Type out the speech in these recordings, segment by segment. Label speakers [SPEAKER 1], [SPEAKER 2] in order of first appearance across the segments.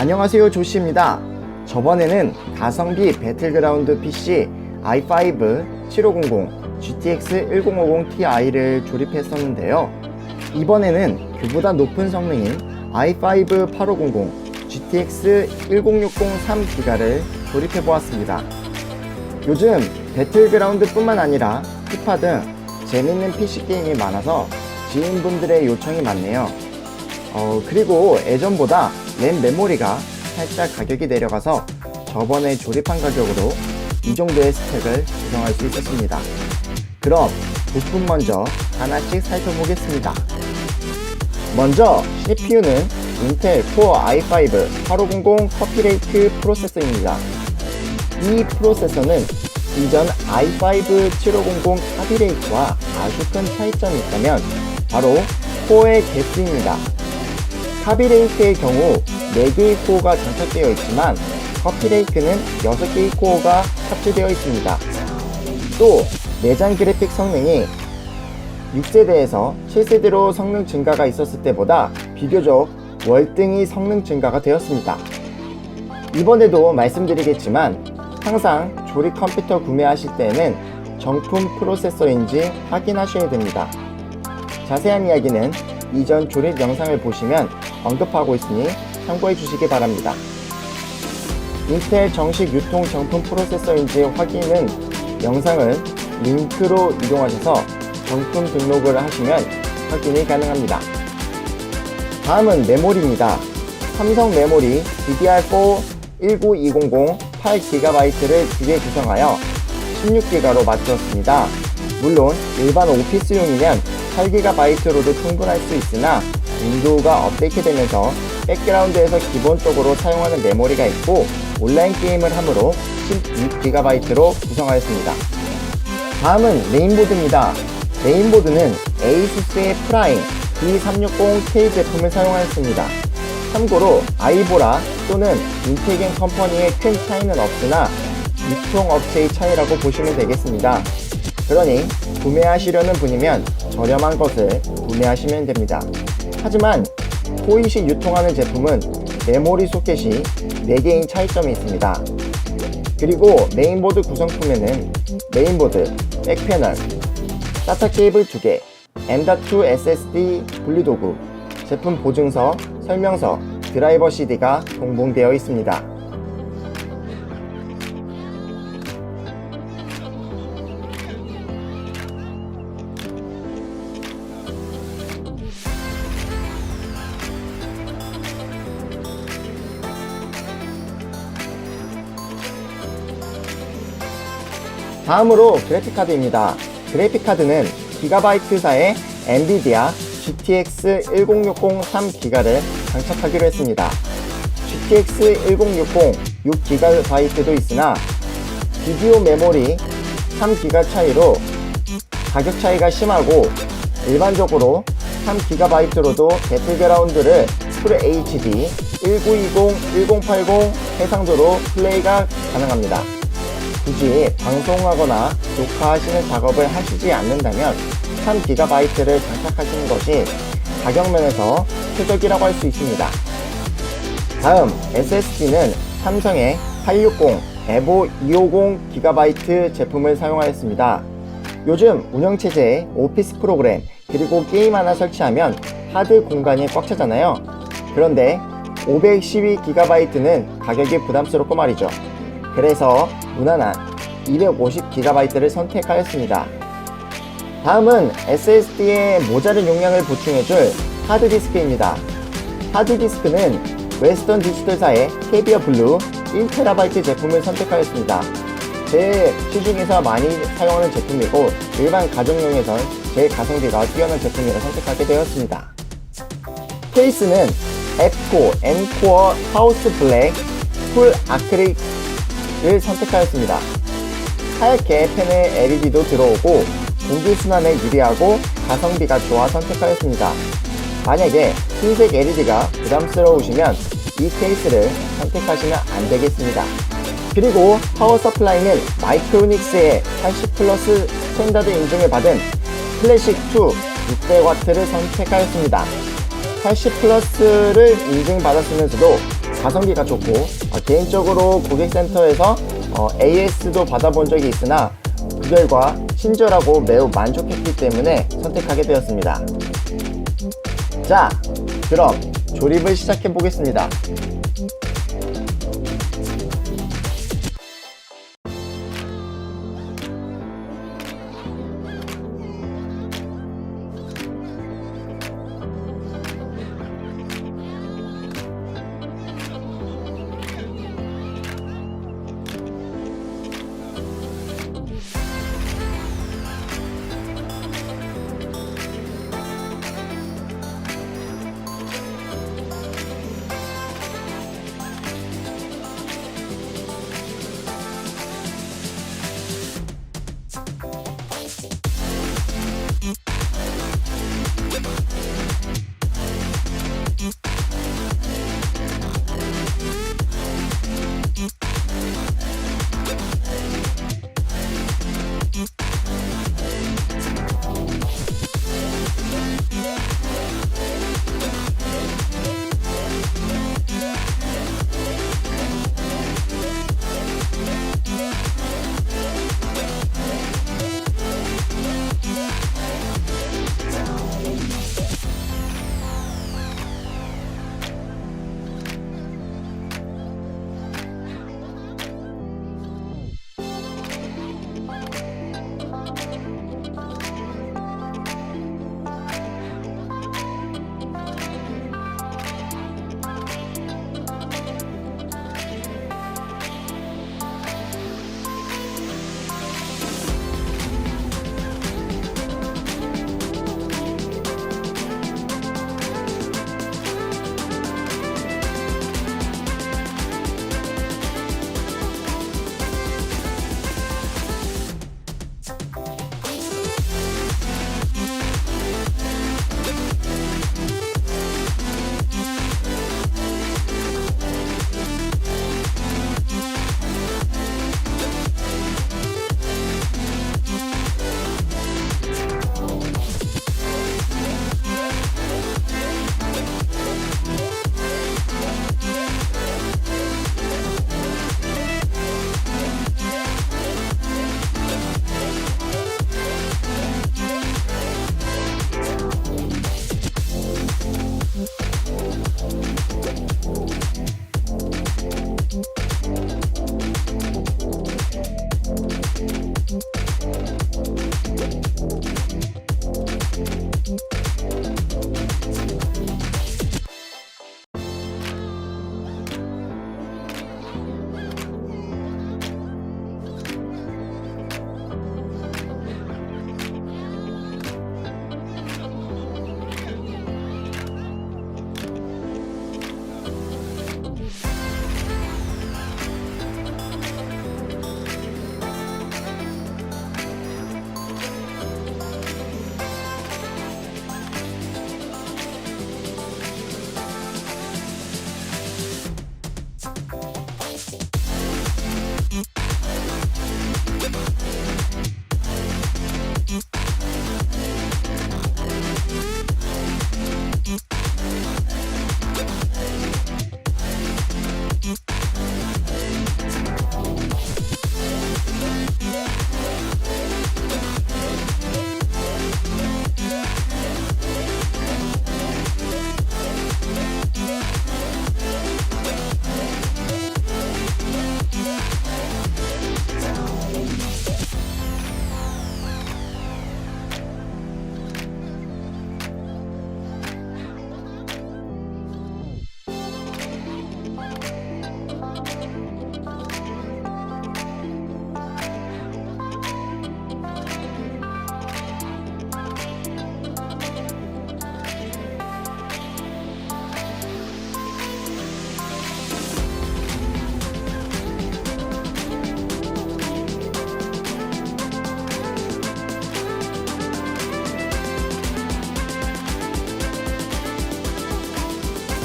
[SPEAKER 1] 안녕하세요 조씨입니다. 저번에는 가성비 배틀그라운드 PC i5 7500 GTX 1050 Ti를 조립했었는데요. 이번에는 그보다 높은 성능인 i5 8500 GTX 1060 3기가를 조립해 보았습니다. 요즘 배틀그라운드 뿐만 아니라 피파 등 재밌는 PC 게임이 많아서 지인분들의 요청이 많네요. 어, 그리고 예전보다 램 메모리가 살짝 가격이 내려가서 저번에 조립한 가격으로 이 정도의 스펙을 구성할 수 있었습니다. 그럼 부품 먼저 하나씩 살펴보겠습니다. 먼저 CPU는 인텔 코어 i5 8500 커피레이크 프로세서입니다. 이 프로세서는 이전 i5 7500 카디레이크와 아주 큰 차이점이 있다면 바로 코어의 개수입니다. 카비레이크의 경우 4개의 코어가 장착되어 있지만 커피레이크는 6개의 코어가 탑재되어 있습니다. 또 내장 그래픽 성능이 6세대에서 7세대로 성능 증가가 있었을 때보다 비교적 월등히 성능 증가가 되었습니다. 이번에도 말씀드리겠지만 항상 조립 컴퓨터 구매하실 때에는 정품 프로세서인지 확인하셔야 됩니다. 자세한 이야기는 이전 조립 영상을 보시면 언급하고 있으니 참고해 주시기 바랍니다. 인텔 정식 유통 정품 프로세서인지 확인은 영상을 링크로 이동하셔서 정품 등록을 하시면 확인이 가능합니다. 다음은 메모리입니다. 삼성 메모리 DDR4 19200 8GB를 두 개 구성하여 16기가로 맞추었습니다. 물론 일반 오피스용이면 8GB로도 충분할 수 있으나 윈도우가 업데이트되면서 백그라운드에서 기본적으로 사용하는 메모리가 있고 온라인 게임을 하므로 16GB로 구성하였습니다. 다음은 메인보드입니다. 메인보드는 에이수스의 프라임 B360K 제품을 사용하였습니다. 참고로 아이보라 또는 인테겐 컴퍼니의 큰 차이는 없으나 유통업체의 차이라고 보시면 되겠습니다. 그러니 구매하시려는 분이면 저렴한 것을 구매하시면 됩니다. 하지만 포이시 유통하는 제품은 메모리 소켓이 4개인 차이점이 있습니다. 그리고 메인보드 구성품에는 메인보드, 백패널, SATA 케이블 2개, M.2 SSD 분리도구, 제품 보증서, 설명서, 드라이버 CD가 동봉되어 있습니다. 다음으로 그래픽카드입니다. 그래픽카드는 기가바이트사의 엔비디아 GTX 1060 3기가를 장착하기로 했습니다. GTX 1060 6GB도 있으나 비디오 메모리 3기가 차이로 가격 차이가 심하고 일반적으로 3GB로도 배틀그라운드를 풀 HD 1920, 1080 해상도로 플레이가 가능합니다. 굳이 방송하거나 녹화하시는 작업을 하시지 않는다면 3GB를 장착하시는 것이 가격면에서 최적이라고 할 수 있습니다. 다음 SSD는 삼성의 860 에보 250GB 제품을 사용하였습니다. 요즘 운영체제에 오피스 프로그램 그리고 게임 하나 설치하면 하드 공간이 꽉 차잖아요. 그런데 512GB는 가격이 부담스럽고 말이죠. 그래서 무난한 250GB를 선택하였습니다. 다음은 SSD의 모자른 용량을 보충해줄 하드디스크입니다. 하드디스크는 웨스턴 디지털사의 캐비어 블루 1TB 제품을 선택하였습니다. 제 시중에서 많이 사용하는 제품이고 일반 가정용에선 제일 가성비가 뛰어난 제품이라 선택하게 되었습니다. 케이스는 F4 N코어 하우스 블랙 풀 아크릴 을 선택하였습니다. 하얗게 펜에 LED도 들어오고 공기순환에 유리하고 가성비가 좋아 선택하였습니다. 만약에 흰색 LED가 부담스러우시면 이 케이스를 선택하시면 안 되겠습니다. 그리고 파워 서플라이는 마이크로닉스의 80 플러스 스탠다드 인증을 받은 클래식 2 600W를 선택하였습니다. 80 플러스를 인증받았으면서도 가성비가 좋고 어, 개인적으로 고객센터에서 어, AS도 받아본 적이 있으나 그 결과 친절하고 매우 만족했기 때문에 선택하게 되었습니다. 자, 그럼 조립을 시작해 보겠습니다.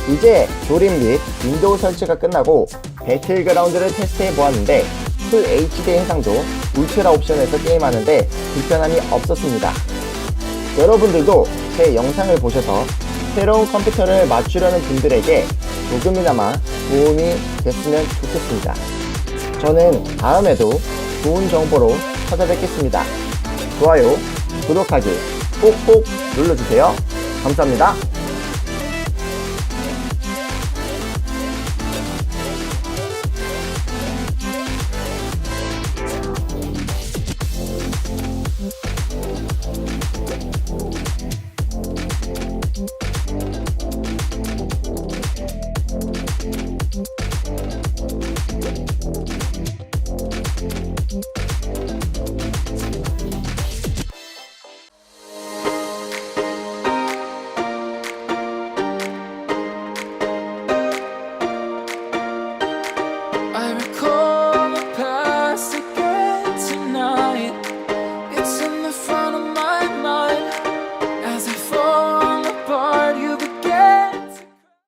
[SPEAKER 1] 이제 조립 및 윈도우 설치가 끝나고 배틀그라운드를 테스트해 보았는데 풀 HD 해상도 울트라 옵션에서 게임하는데 불편함이 없었습니다. 여러분들도 제 영상을 보셔서 새로운 컴퓨터를 맞추려는 분들에게 조금이나마 도움이 됐으면 좋겠습니다. 저는 다음에도 좋은 정보로 찾아뵙겠습니다. 좋아요, 구독하기 꼭꼭 눌러주세요. 감사합니다.